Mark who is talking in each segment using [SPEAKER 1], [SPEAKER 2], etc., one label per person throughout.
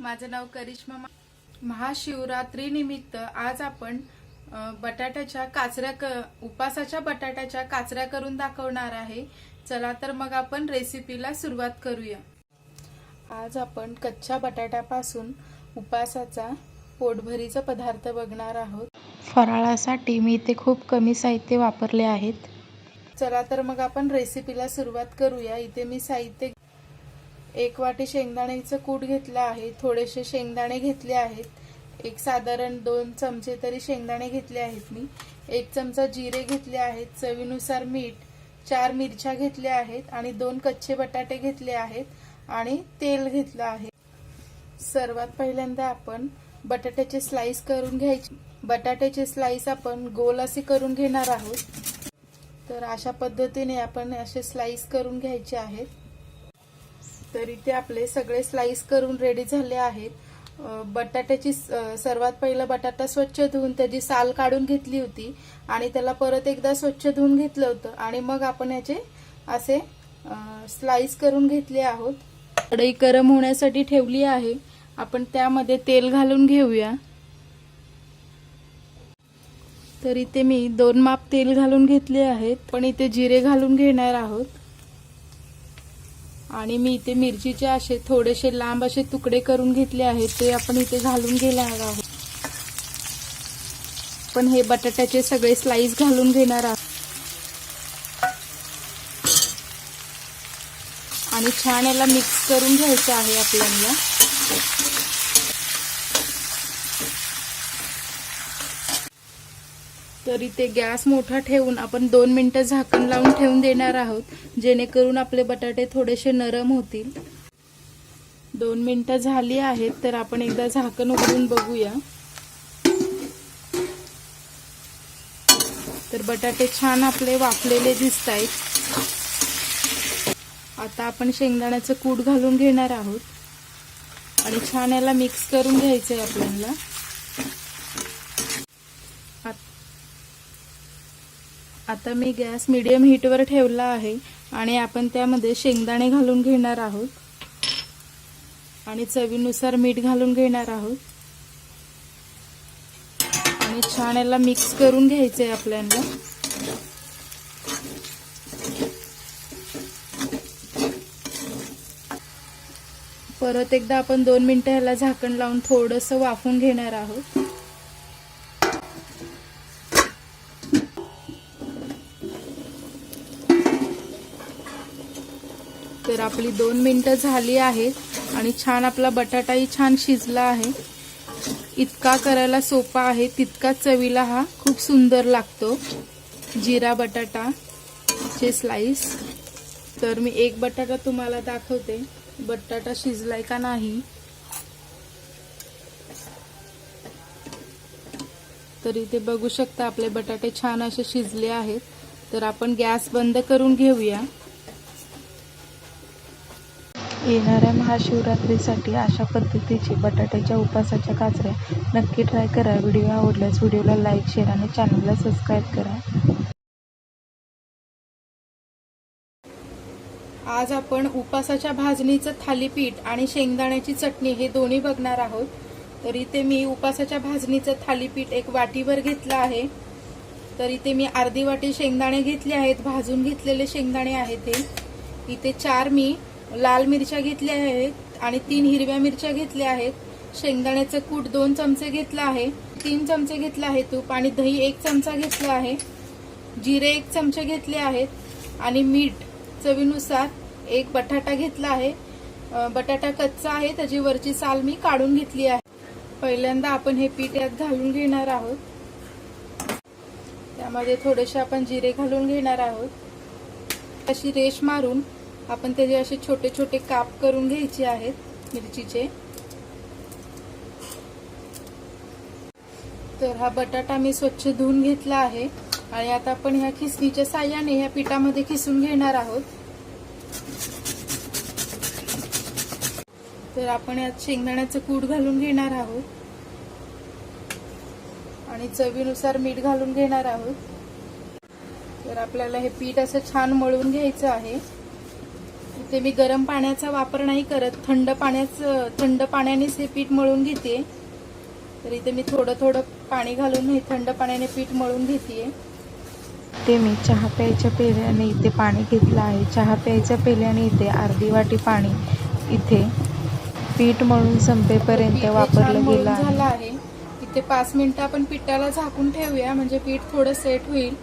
[SPEAKER 1] माझं नाव करिश्मा महाशिवरात्रीनिमित्त आज आपण बटाट्याच्या काचऱ्या क उपासाच्या बटाट्याच्या काचऱ्या करून दाखवणार आहे. चला तर मग आपण रेसिपीला सुरुवात करूया. आज आपण कच्च्या बटाट्यापासून उपासाचा पोटभरीचा पदार्थ बघणार आहोत.
[SPEAKER 2] फराळासाठी मी इथे खूप कमी साहित्य वापरले आहेत.
[SPEAKER 1] चला तर मग आपण रेसिपीला सुरुवात करूया. इथे मी साहित्य एक वाटी शेंगदाण्याचं कूट घेतलं आहे थोडेसे शेंगदाणे घेतले आहेत. एक साधारण दोन चमचे तरी शेंगदाणे घेतले आहेत मी. एक चमचा जिरे घेतले आहेत चवीनुसार मीठ चार मिरच्या घेतल्या आहेत आणि दोन कच्चे बटाटे घेतले आहेत आणि तेल घेतलं आहे. सर्वात पहिल्यांदा आपण बटाट्याचे स्लाइस करून घ्यायचे. बटाट्याचे स्लाइस आपण गोल असे करून घेणार आहोत. तर अशा पद्धतीने आपण असे स्लाइस करून घ्यायचे आहेत. तर इथे आपले सगळे स्लाइस करून रेडी झाले आहेत. बटाट्याची सर्वात पहिलं बटाटा स्वच्छ धुवून त्याची साल काढून घेतली होती आणि त्याला परत एकदा स्वच्छ धुवून घेतलं होतं. आणि मग आपण याचे असे स्लाइस करून घेतले आहोत. कढई गरम होण्यासाठी ठेवली आहे. आपण त्यामध्ये तेल घालून घेऊया. तर इथे मी दोन माप तेल घालून घेतले आहेत. पण इथे जिरे घालून घेणार आहोत. आणि मी इथे मिरचीचे असे थोडेसे लांब असे तुकडे करून घेतले आहेत ते आपण इथे घालून घेणार आहोत. पण हे बटाट्याचे सगळे स्लाइस घालून घेणार आहोत. आणि छान याला मिक्स करून घ्यायचं आहे आपल्याला. तर इथे गॅस मोठा ठेवून आपण दोन मिनिटं झाकण लावून ठेवून देणार आहोत जेणेकरून आपले बटाटे थोडेसे नरम होतील. दोन मिनिटं झाली आहेत तर आपण एकदा झाकण उघडून बघूया. तर बटाटे छान आपले वाफलेले दिसत आहेत आता आपण शेंगदाण्याचं कूट घालून घेणार आहोत. आणि छान याला मिक्स करून घ्यायचं आहे आपल्याला. आता मी गॅस मिडियम हीटवर ठेवला आहे आणि आपण त्यामध्ये शेंगदाणे घालून घेणार आहोत. आणि चवीनुसार मीठ घालून घेणार आहोत. आणि छान याला मिक्स करून घ्यायचं आहे आपल्याला. परत एकदा आपण दोन मिनटं ह्याला झाकण लावून थोडंसं वाफून घेणार आहोत. तर आपली दोन मिनटं झाली आहेत आणि छान आपला बटाटाही छान शिजला आहे. इतका करायला सोपा आहे तितका चवीला हा खूप सुंदर लागतो. जिरा बटाटा चे स्लाईस तर मी एक बटाटा तुम्हाला दाखवते. बटाटा शिजलाय का नाही? तर इथे बघू शकता आपले बटाटे छान असे शिजले आहेत. तर आपण गॅस बंद करून घेऊया.
[SPEAKER 2] येणाऱ्या महाशिवरात्रीसाठी अशा पद्धतीची बटाट्याच्या उपासाच्या काचऱ्या नक्की ट्राय करा. व्हिडिओ आवडल्यास व्हिडिओला लाईक शेअर आणि चॅनलला सबस्क्राईब करा.
[SPEAKER 1] आज आपण उपासाच्या भाजणीचं थालीपीठ आणि शेंगदाण्याची चटणी हे दोन्ही बघणार आहोत. तर इथे मी उपासाच्या भाजणीचं थालीपीठ एक वाटीवर घेतलं आहे. तर इथे मी अर्धी वाटी शेंगदाणे घेतले आहेत. भाजून घेतलेले शेंगदाणे आहेत हे. इथे चार मी लाल मिरच्या घेतल्या आहेत आणि तीन हिरव्या मिरच्या घेतल्या आहेत. शेंगदाण्याचं कूट दोन चमचे घेतलं आहे. तीन चमचे घेतलं आहे तूप आणि दही एक चमचा घेतला आहे. जिरे एक चमचे घेतले आहेत आणि मीठ चवीनुसार एक बटाटा घेतला आहे. बटाटा कच्चा आहे त्याची वरची साल मी काढून घेतली आहे. पहिल्यांदा आपण हे पीठ यात घालून घेणार आहोत. त्यामध्ये थोडेसे आपण जिरे घालून घेणार आहोत. अशी रेश मारून आपण त्याचे असे छोटे छोटे काप करून घ्यायचे आहेत मिरचीचे. तर हा बटाटा मी स्वच्छ धुवून घेतला आहे आणि आता आपण ह्या खिसणीच्या साह्याने ह्या पिठामध्ये खिसून घेणार आहोत. तर आपण यात शेंगदाण्याचं कूट घालून घेणार आहोत. आणि चवीनुसार मीठ घालून घेणार आहोत. तर आपल्याला हे पीठ असं छान मळून घ्यायचं आहे. इथे मी गरम पाण्याचा वापर नाही करत. थंड पाण्याचं थंड पाण्यानेच हे पीठ मळून घेते. तर इथे मी थोडं थोडं पाणी घालून हे थंड पाण्याने पीठ मळून घेते
[SPEAKER 2] ते मी चहा प्यायच्या पेल्याने इथे पाणी घेतलं आहे. चहा प्यायच्या पेल्याने इथे अर्धी वाटी पाणी इथे पीठ मळून संपेपर्यंत वापरलं गेलं
[SPEAKER 1] झालं
[SPEAKER 2] आहे.
[SPEAKER 1] इथे पाच मिनिटं आपण पिठाला झाकून ठेवूया. म्हणजे पीठ थोडं सेट होईल.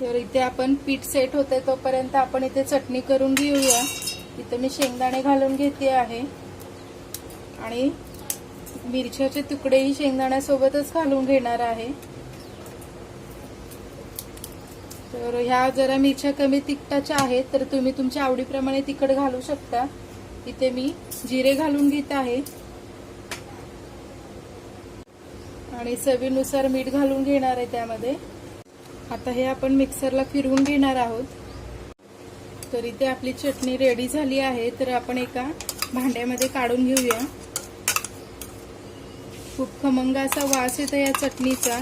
[SPEAKER 1] तर इथे आपण पीठ सेट होते तोपर्यंत आपण इथे चटणी करून घेऊया. इथे मी शेंगदाणे घालून घेते आहे. आणि मिरच्याचे तुकडेही शेंगदाण्यासोबतच घालून घेणार आहे. तर ह्या जरा मिरच्या कमी तिखटाच्या आहेत तर तुम्ही तुमच्या आवडीप्रमाणे तिखट घालू शकता. इथे मी जिरे घालून घेत आहे. आणि चवीनुसार मीठ घालून घेणार आहे त्यामध्ये. आता हे आपण मिक्सरला फिरवून घेणार आहोत. तर इथे आपली चटणी रेडी झाली आहे तर आपण एका भांड्यामध्ये काढून घेऊया. खूप खमंग असा वास येतो या चटणीचा.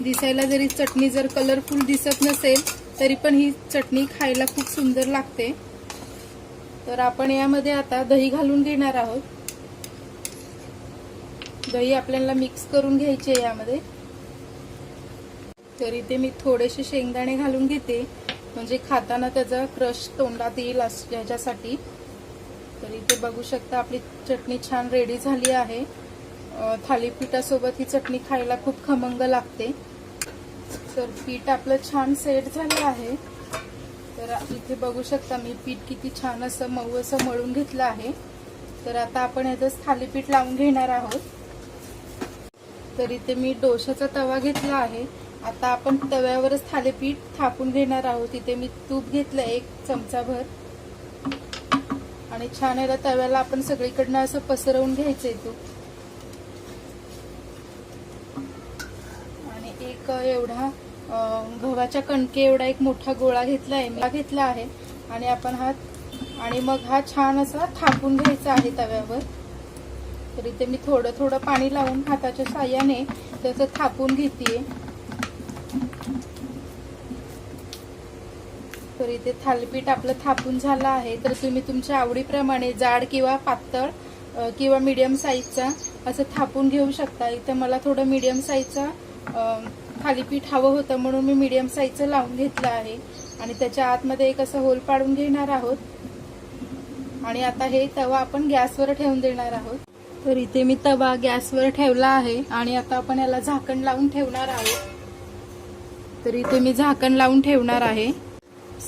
[SPEAKER 1] दिसायला जरी चटणी जर कलरफुल दिसत नसेल तरी पण ही चटणी खायला खूप सुंदर लागते. तर आपण यामध्ये आता दही घालून घेणार आहोत. दही आपल्याला मिक्स करून घ्यायचे यामध्ये. तर इथे मी थोडेसे शेंगदाणे घालून घेते. म्हणजे खाताना त्याचा क्रश तोंडात येईल याच्यासाठी. तर इथे बघू शकता आपली चटणी छान रेडी झाली आहे. थालीपीठासोबत ही चटणी खायला खूप खमंग लागते. तर पीठ आपलं छान सेट झालं आहे. तर इथे बघू शकता मी पीठ किती छान असं मऊ असं मळून घेतलं आहे. तर आता आपण यातच थालीपीठ लावून घेणार आहोत. तर इथे मी डोशाचा तवा घेतला आहे. आता आपण तव्यावरच थालीपीठ थापून घेणार आहोत. इथे मी तूप घेतलं एक चमचाभर. आणि छान याला तव्याला आपण सगळीकडनं असं पसरवून घ्यायचंय तूप आणि एक एवढा गव्हाच्या कणके एवढा एक मोठा गोळा घेतला आहे. मी घेतला आहे. आणि आपण हा आणि मग हा छान असा थापून घ्यायचा आहे तव्यावर. तर इथे मी थोडं थोडं पाणी लावून हाताच्या साह्याने त्याचं थापून घेते तर इथे थालीपीठ आपलं थापून झालं आहे. तर तुम्ही तुमच्या आवडीप्रमाणे जाड किंवा पातळ किंवा मीडियम साईजचा असं थापून घेऊ शकता. इथं मला थोडं मीडियम साईजचा थालीपीठ हवं होतं म्हणून मी मीडियम साईजचं लावून घेतलं आहे. आणि त्याच्या आतमध्ये एक असं होल पाडून घेणार आहोत. आणि आता हे तवा आपण गॅसवर ठेवून देणार आहोत. तर इथे मी तवा गॅसवर ठेवला आहे. आणि आता आपण याला झाकण लावून ठेवणार आहोत. तर इथे मी झाकण लावून ठेवणार आहे.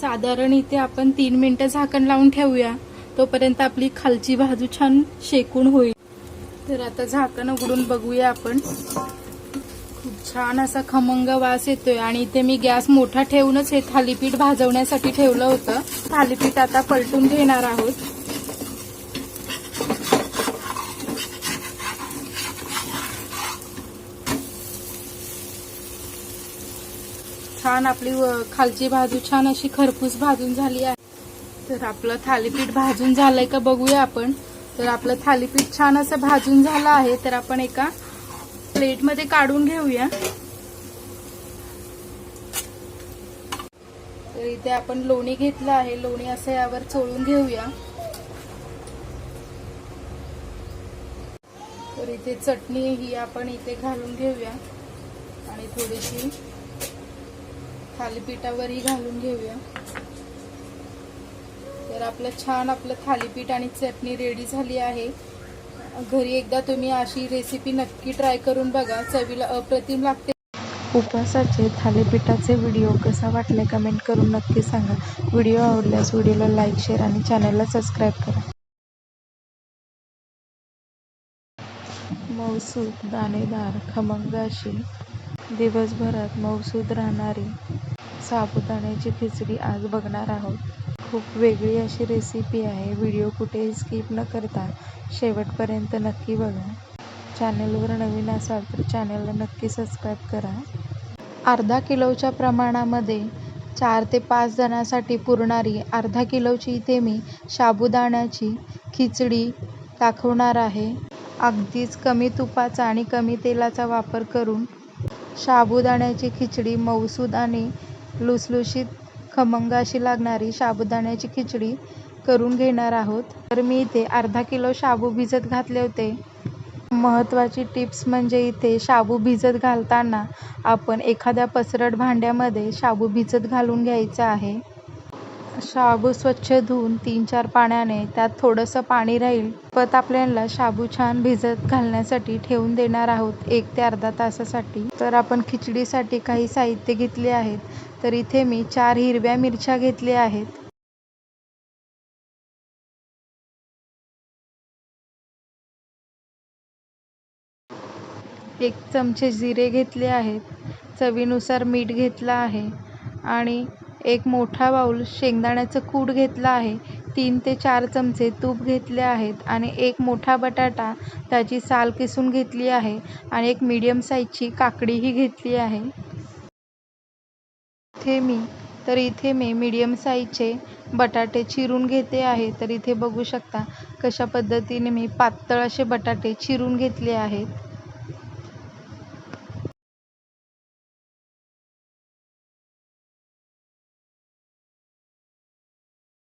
[SPEAKER 1] साधारण इथे आपण तीन मिनिटं झाकण लावून ठेवूया. तोपर्यंत आपली खालची बाजू छान शेकून होईल. तर आता झाकण उघडून बघूया आपण. खूप छान असा खमंग वास येतोय आणि इथे मी गॅस मोठा ठेवूनच हे थालीपीठ भाजवण्यासाठी ठेवलं होतं. थालीपीठ आता पलटून घेणार आहोत. छान आपली खालची बाजू छान अशी खरपूस भाजून झाली आहे. तर आपलं थालीपीठ भाजून झालंय का बघूया आपण. तर आपलं थालीपीठ छान असं भाजून झालं आहे. तर आपण एका प्लेटमध्ये काढून घेऊया. तर इथे आपण लोणी घेतलं आहे. लोणी असं यावर चोळून घेऊया. तर इथे चटणी ही आपण इथे घालून घेऊया. आणि थोडीशी थालीपीठावरही घालून घेऊया. तर आपलं छान आपलं थालीपीठ आणि चटणी रेडी झाली आहे. घरी एकदा तुम्ही अशी रेसिपी नक्की ट्राय करून बघा. चवीला अप्रतिम लागते.
[SPEAKER 2] उपवासाचे थालीपीठाचे व्हिडिओ कसा वाटले कमेंट करून नक्की सांगा. व्हिडिओ आवडल्यास व्हिडिओला लाईक शेअर आणि चॅनलला सबस्क्राईब करा. मौसूद दाणेदार खमंग अशी. दिवसभरात मौसूद राहणारी साबुदाण्याची खिचडी आज बघणार आहोत. खूप वेगळी अशी रेसिपी आहे. व्हिडिओ कुठेही स्किप न करता शेवटपर्यंत नक्की बघा. चॅनलवर नवीन असाल तर चॅनलला नक्की सबस्क्राईब करा. अर्धा किलोच्या प्रमाणामध्ये चार ते पाच जणांसाठी पुरणारी अर्धा किलोची इथे मी साबुदाण्याची खिचडी दाखवणार आहे. अगदीच कमी तुपाचा आणि कमी तेलाचा वापर करून साबुदाण्याची खिचडी मऊसूद आणि लुसलुशीत
[SPEAKER 1] खमंग अशी लागणारी साबुदाण्याची खिचडी करून घेणार आहोत. तर मी इथे अर्धा किलो शाबू भिजत घातले होते. महत्त्वाची टिप्स म्हणजे इथे शाबू भिजत घालताना आपण एखाद्या पसरट भांड्यामध्ये शाबू भिजत घालून घ्यायचं आहे. शाबू स्वच्छ धुवून तीन चार पाण्याने त्यात थोडंसं पाणी राहील पत आपल्याला शाबू छान भिजत घालण्यासाठी ठेवून देणार आहोत एक ते अर्धा तासासाठी. तर आपण खिचडीसाठी काही साहित्य घेतले आहेत तर इथे मी चार हिरव्या मिरच्या घेतल्या आहेत. एक चमचे जिरे घेतले आहेत चवीनुसार मीठ घेतलं आहे आणि एक मोठा बाऊल शेंगदाण्याचं कूट घेतलं आहे. तीन ते चार चमचे तूप घेतले आहेत आणि एक मोठा बटाटा त्याची साल किसून घेतली आहे आणि एक मीडियम साईजची काकडीही घेतली आहे. इथे मी तर इथे मी मीडियम साईजचे बटाटे चिरून घेते आहे. तर इथे बघू शकता कशा पद्धतीने मी पातळ असे बटाटे चिरून घेतले आहेत.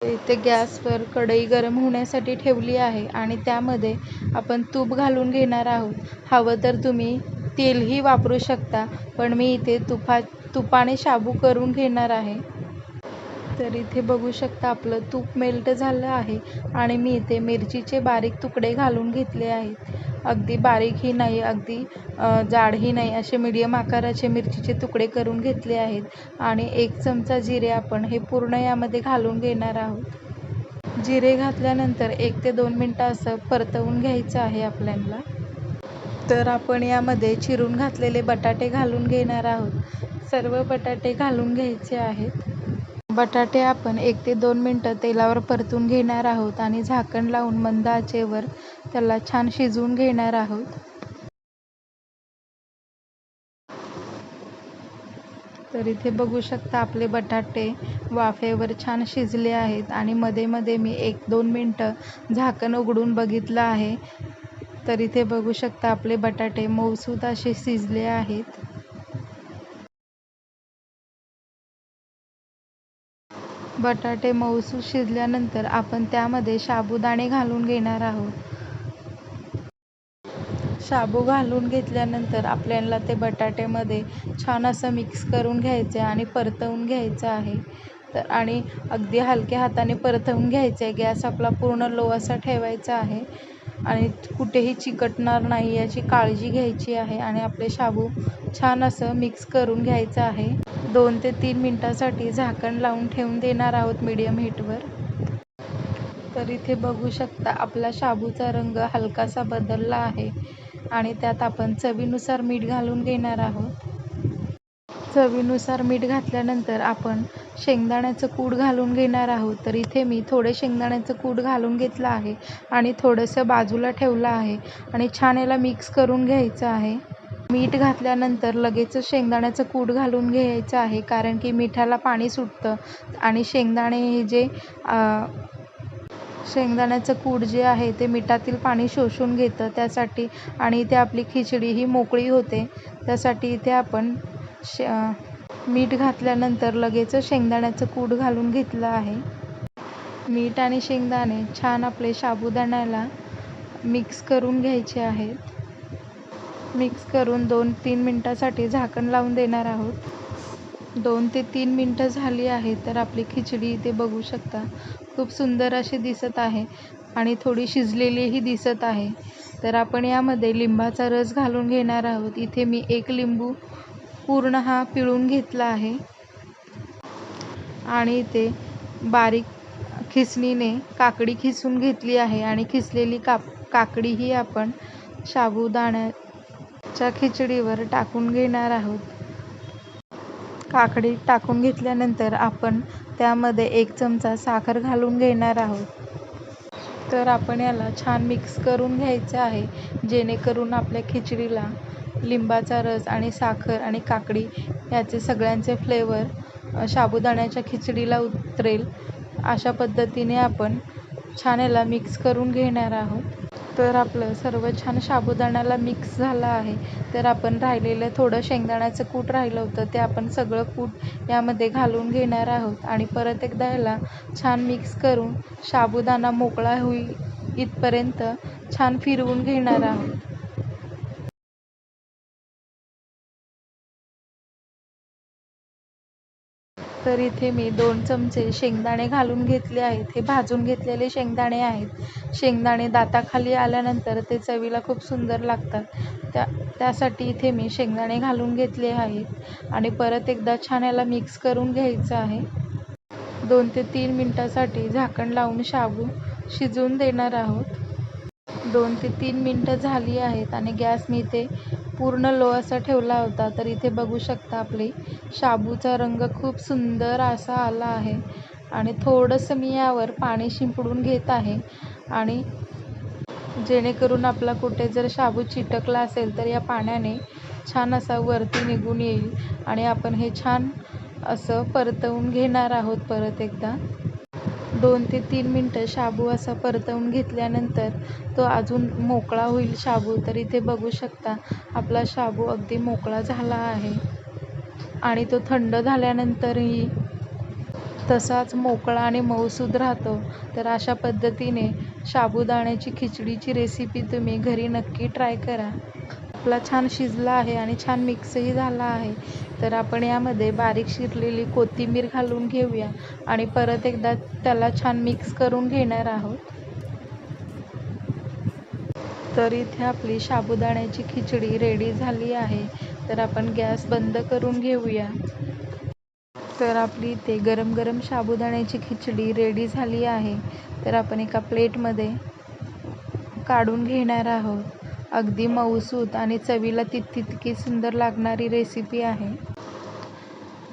[SPEAKER 1] इथे गॅसवर कढई गरम होण्यासाठी ठेवली आहे आणि त्यामध्ये आपण तूप घालून घेणार आहोत. हवं तर तुम्ही तेलही वापरू शकता पण मी इथे तुपा तुपाने शाबू करून घेणार आहे. तर इथे बघू शकता आपलं तूप मेल्ट झालं आहे आणि मी इथे मिरचीचे बारीक तुकडे घालून घेतले आहेत. अगदी बारीकही नाही अगदी जाडही नाही असे मीडियम आकाराचे मिरचीचे तुकडे करून घेतले आहेत आणि एक चमचा जिरे आपण हे पूर्ण यामध्ये घालून घेणार आहोत. जिरे घातल्यानंतर एक ते दोन मिनटं असं परतवून घ्यायचं आहे आपल्याला. तर आपण यामध्ये चिरून घातलेले बटाटे घालून घेणार आहोत. सर्व बटाटे घालून घ्यायचे आहेत. बटाटे आपण एक ते दोन मिनटं तेलावर परतून घेणार आहोत आणि झाकण लावून मंद आचेवर त्याला छान शिजवून घेणार आहोत. तर इथे बघू शकता आपले बटाटे वाफेवर छान शिजले आहेत आणि मध्ये मध्ये मी एक दोन मिनटं झाकण उघडून बघितलं आहे. तर इथे बघू शकता आपले बटाटे मऊसूत असे शिजले आहेत. बटाटे मऊसूत शिजल्यानंतर आपण त्यामध्ये साबुदाणे घालून घेणार आहोत. शाबू घालून घेतल्यानंतर आपल्याला ते बटाट्यामध्ये छान असं मिक्स करून घ्यायचं आहे आणि परतवून घ्यायचं आहे. तर आणि अगदी हलक्या हाताने परतवून घ्यायचं आहे. गॅस आपला पूर्ण लो असा ठेवायचा आहे. आणि कुठेही चिकटणार नाही याची काळजी घ्यायची आहे आणि आपले शाबू छान असं मिक्स करून घ्यायचं आहे. दोन ते तीन मिनटासाठी झाकण लावून ठेवून देणार आहोत मीडियम हीटवर तर इथे बघू शकता आपला शाबूचा रंग हलकासा बदलला आहे आणि त्यात आपण चवीनुसार मीठ घालून घेणार आहोत. चवीनुसार मीठ घातल्यानंतर आपण शेंगदाण्याचं कूट घालून घेणार आहोत. तर इथे मी थोडे शेंगदाण्याचं कूट घालून घेतलं आहे आणि थोडंसं बाजूला ठेवलं आहे आणि छान याला मिक्स करून घ्यायचं आहे. मीठ घातल्यानंतर लगेचच शेंगदाण्याचं कूट घालून घ्यायचं आहे कारण की मिठाला पाणी सुटतं आणि शेंगदाणे हे जे शेंगदाण्याचं कूट जे आहे ते मिठातील पाणी शोषून घेतं त्यासाठी आणि इथे आपली खिचडी ही मोकळी होते. त्यासाठी इथे आपण शे मीठ घातल्यानंतर लगेचच शेंगदाण्याचं कूट घालून घेतलं आहे. मीठ आणि शेंगदाणे छान आपले साबुदाण्याला मिक्स करून घ्यायचे आहेत. मिक्स करून दोन तीन मिनटासाठी झाकण लावून देणार आहोत. दोन ते तीन मिनटं झाली आहेत तर आपली खिचडी इथे बघू शकता. खूप सुंदर अशी दिसत आहे आणि थोडी शिजलेलीही दिसत आहे. तर आपण यामध्ये लिंबाचा रस घालून घेणार आहोत. इथे मी एक लिंबू पूर्ण हा पिळून घेतला आहे. आणि इथे बारीक खिसणीने काकडी खिसून घेतली आहे आणि खिसलेली काप काकडीही आपण साबुदाण्याच्या खिचडीवर टाकून घेणार आहोत. काकडी टाकून घेतल्यानंतर आपण त्यामध्ये एक चमचा साखर घालून घेणार आहोत. तर आपण याला छान मिक्स करून घ्यायचं आहे जेणेकरून आपल्या खिचडीला लिंबाचा रस आणि साखर आणि काकडी याचे सगळ्यांचे फ्लेवर साबुदाण्याच्या खिचडीला उतरेल. अशा पद्धतीने आपण छान याला मिक्स करून घेणार आहोत. तर आपलं सर्व छान साबुदाण्याला मिक्स झालं आहे. तर आपण राहिलेलं थोडं शेंगदाण्याचं कूट राहिलं होतं ते आपण सगळं कूट यामध्ये घालून घेणार आहोत. आणि परत एकदा याला छान मिक्स करून साबुदाणा मोकळा होईल इथपर्यंत छान फिरवून घेणार आहोत. तर इथे मी दोन चमचे शेंगदाणे घालून घेतले आहेत. हे भाजून घेतलेले शेंगदाणे आहेत. शेंगदाणे दाताखाली आल्यानंतर ते चवीला खूप सुंदर लागतात. त्या त्यासाठी इथे मी शेंगदाणे घालून घेतले आहेत आणि परत एकदा छान याला मिक्स करून घ्यायचं आहे. दोन ते तीन मिनटासाठी झाकण लावून शाबू शिजवून देणार आहोत. दोन ते तीन मिनटं झाली आहेत आणि गॅस मी इथे पूर्ण लो असा ठेवला होता. तर इथे बघू शकता आपली शाबूचा रंग खूप सुंदर असा आला आहे आणि थोडंसं मी यावर पाणी शिंपडून घेत आहे आणि जेणेकरून आपला कुठे जर शाबू चिटकला असेल तर या पाण्याने छान असा वरती निघून येईल आणि आपण हे छान असं परतवून घेणार आहोत परत एकदा. दोन ते तीन मिनटं शाबू असा परतवून घेतल्यानंतर तो अजून मोकळा होईल शाबू तर इथे बघू शकता आपला शाबू अगदी मोकळा झाला आहे. आणि तो थंड झाल्यानंतरही तसाच मोकळा आणि मऊसूद राहतो. तर अशा पद्धतीने साबुदाण्याची खिचडीची रेसिपी तुम्ही घरी नक्की ट्राय करा. आपला छान शिजला आहे आणि छान मिक्सही झाला आहे. तर आपण यामध्ये बारीक चिरलेली कोथिंबीर घालून घेऊया आणि परत एकदा त्याला छान मिक्स करून घेणार आहोत. तर इथे आपली साबुदाण्याची खिचडी रेडी झाली आहे. तर आपण गॅस बंद करून घेऊया. तर आपली इथे गरम गरम साबुदाण्याची खिचडी रेडी झाली आहे. तर आपण एका प्लेटमध्ये काढून घेणार आहोत. अगदी मऊसूत आणि चवीला तितकी तितकी सुंदर लागणारी रेसिपी आहे.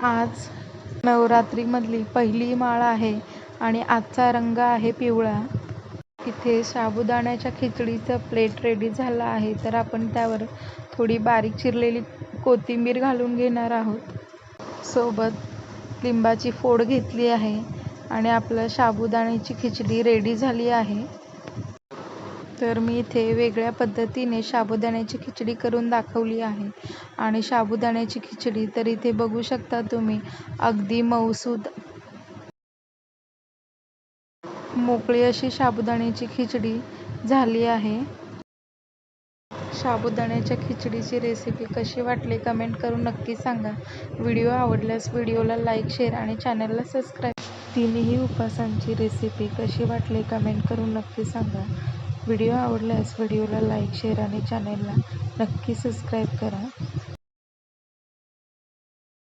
[SPEAKER 1] आज नवरात्रीमधली पहिली माळ आहे आणि आजचा रंग आहे पिवळा. इथे साबुदाण्याच्या खिचडीचं प्लेट रेडी झालं आहे तर आपण त्यावर थोडी बारीक चिरलेली कोथिंबीर घालून घेणार आहोत. सोबत लिंबाची फोड घेतली आहे आणि आपलं साबुदाण्याची खिचडी रेडी झाली आहे. तर मी इथे वेगळ्या पद्धतीने साबुदाण्याची खिचडी करून दाखवली आहे. आणि साबुदाण्याची खिचडी तर इथे बघू शकता तुम्ही. अगदी मऊसूद. मोकळी अशी साबुदाण्याची खिचडी झाली आहे. साबुदाण्याच्या खिचडीची रेसिपी कशी वाटली कमेंट करून नक्की सांगा. व्हिडिओ आवडल्यास व्हिडिओला लाईक शेअर आणि चॅनलला सबस्क्राईब तिन्ही उपासांची रेसिपी कशी वाटली कमेंट करून नक्की सांगा. व्हिडिओ आवडल्यास व्हिडिओला लाईक शेअर आणि चॅनलला नक्की सबस्क्राईब करा.